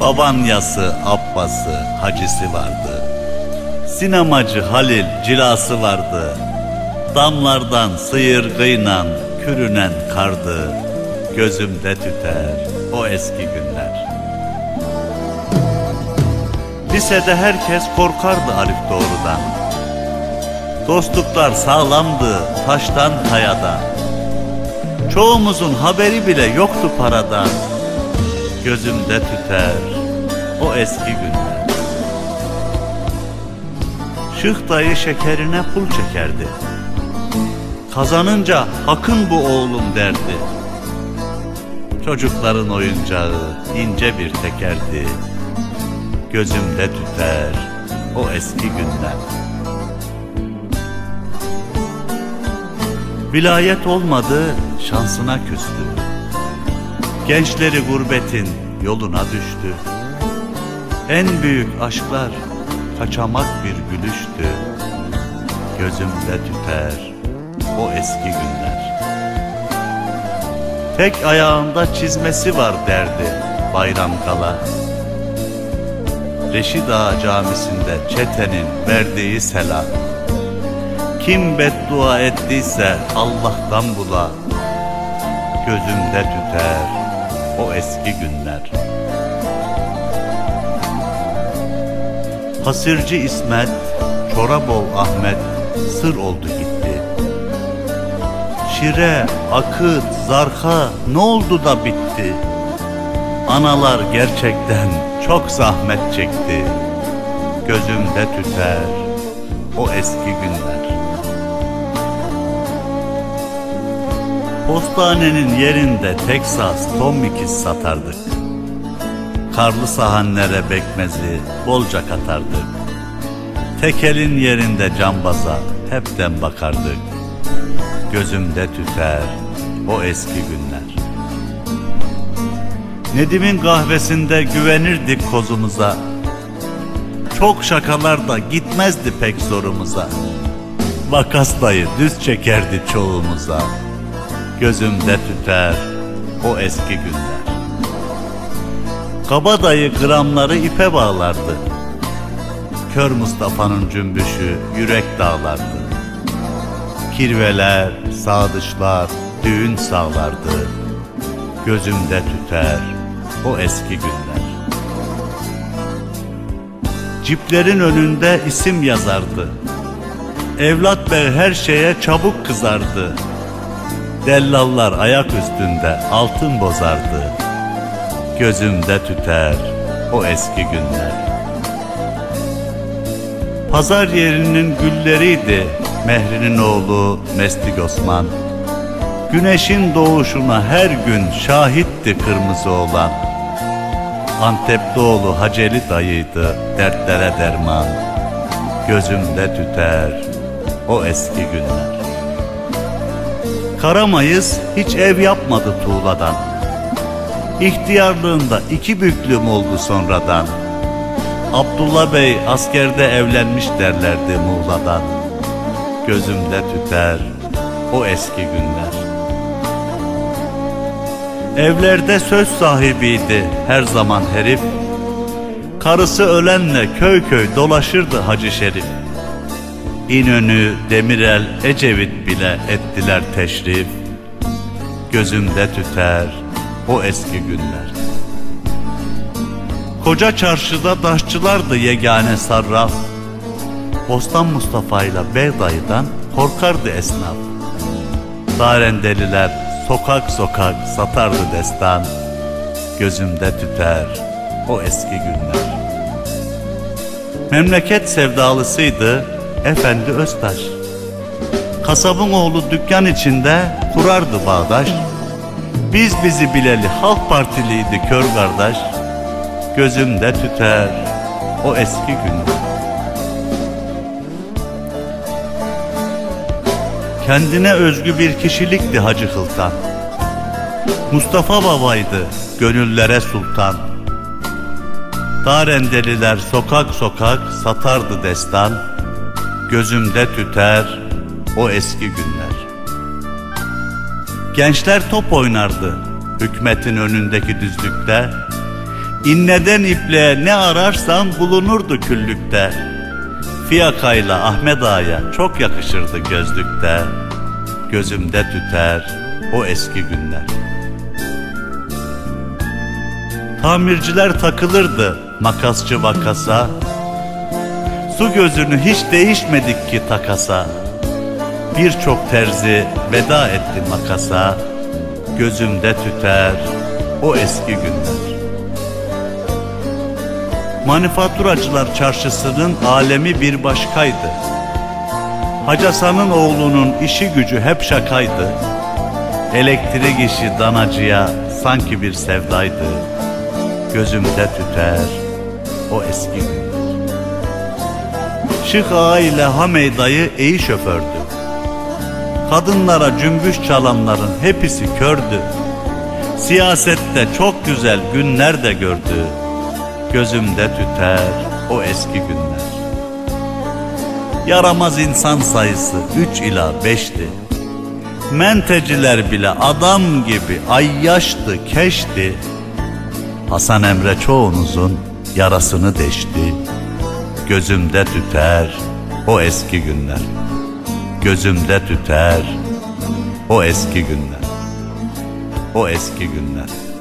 Babanyası, Abbası, hacisi vardı. Sinemacı Halil cilası vardı. Damlardan sıyır kıynan kürünen kardı. Gözümde tüter o eski günler. Lisede herkes korkardı Arif doğrudan. Dostluklar sağlamdı taştan kayadan. Çoğumuzun haberi bile yoktu paradan. Gözümde tüter o eski günler. Şık dayı şekerine pul çekerdi. Kazanınca hakın bu oğlum derdi. Çocukların oyuncağı ince bir tekerdi. Gözümde tüter o eski günler. Vilayet olmadı şansına küstü. Gençleri gurbetin yoluna düştü. En büyük aşklar kaçamak bir gülüştü. Gözümde tüter o eski günler. Tek ayağında çizmesi var derdi bayram kala. Reşid Ağa camisinde çetenin verdiği selam. Kim beddua ettiyse Allah'tan bula. Gözümde tüter o eski günler. Hasırcı İsmet, Çorabol Ahmet sır oldu gitti. Şire, Akıt, Zarka ne oldu da bitti? Analar gerçekten çok zahmet çekti. Gözümde tüter o eski günler. Postanenin yerinde Teksas Tommikis satardık. Karlı sahanlere bekmezi bolca katardık. Tekelin yerinde cambaza hepten bakardık. Gözümde tüter o eski günler. Nedim'in kahvesinde güvenirdik kozumuza. Çok şakalar da gitmezdi pek zorumuza. Vakas dayı düz çekerdi çoğumuza. Gözümde tüter o eski günler. Kabadayı gramları ipe bağlardı. Kör Mustafa'nın cümbüşü yürek dağlardı. Kirveler, sağdışlar düğün sağlardı. Gözümde tüter o eski günler. Ciplerin önünde isim yazardı. Evlat bey her şeye çabuk kızardı. Dellallar ayak üstünde altın bozardı. Gözümde tüter o eski günler. Pazar yerinin gülleriydi Mehri'nin oğlu Mestik Osman. Güneşin doğuşuna her gün şahitti kırmızı olan. Antepli oğlu Haceli dayıydı dertlere derman. Gözümde tüter o eski günler. Karamayız hiç ev yapmadı tuğladan. İhtiyarlığında iki büklüm oldu sonradan. Abdullah Bey askerde evlenmiş derlerdi Muğla'dan. Gözümde tüter o eski günler. Evlerde söz sahibiydi her zaman herif. Karısı ölenle köy köy dolaşırdı Hacı Şerif. İnönü, Demirel, Ecevit bile ettiler teşrif. Gözümde tüter o eski günler. Koca çarşıda daşçılardı yegane sarraf. Bostan Mustafa ile Beydayı'dan korkardı esnaf. Darendeliler sokak sokak satardı destan. Gözümde tüter o eski günler. Memleket sevdalısıydı Efendi Öztaş. Kasabın oğlu dükkan içinde kurardı bağdaş. Biz bizi bileli Halk Partiliydi kör kardeş. Gözümde tüter o eski günler. Kendine özgü bir kişilikti Hacı Hıltan. Mustafa babaydı gönüllere sultan. Darendeliler sokak sokak satardı destan. Gözümde tüter o eski günler. Gençler top oynardı hükmetin önündeki düzlükte. İnneden ipliğe ne ararsan bulunurdu küllükte. Fiyakayla Ahmet Ağa'ya çok yakışırdı gözlükte. Gözümde tüter o eski günler. Tamirciler takılırdı makasçı vakasa. Su gözünü hiç değişmedik ki takasa. Birçok terzi veda etti makasa. Gözümde tüter o eski günler. Manifaturacılar çarşısının alemi bir başkaydı. Hacı Hasan'ın oğlunun işi gücü hep şakaydı. Elektrik işi danacıya sanki bir sevdaydı. Gözümde tüter o eski günler. Şık Ağa ile Hamey dayı iyi şofördü. Kadınlara cümbüş çalanların hepsi kördü. Siyasette çok güzel günler de gördü. Gözümde tüter o eski günler. Yaramaz insan sayısı üç ila beşti. Menteciler bile adam gibi ayyaştı, keşti. Hasan Emre çoğunuzun yarasını deşti. Gözümde tüter o eski günler. Gözümde tüter o eski günler. O eski günler.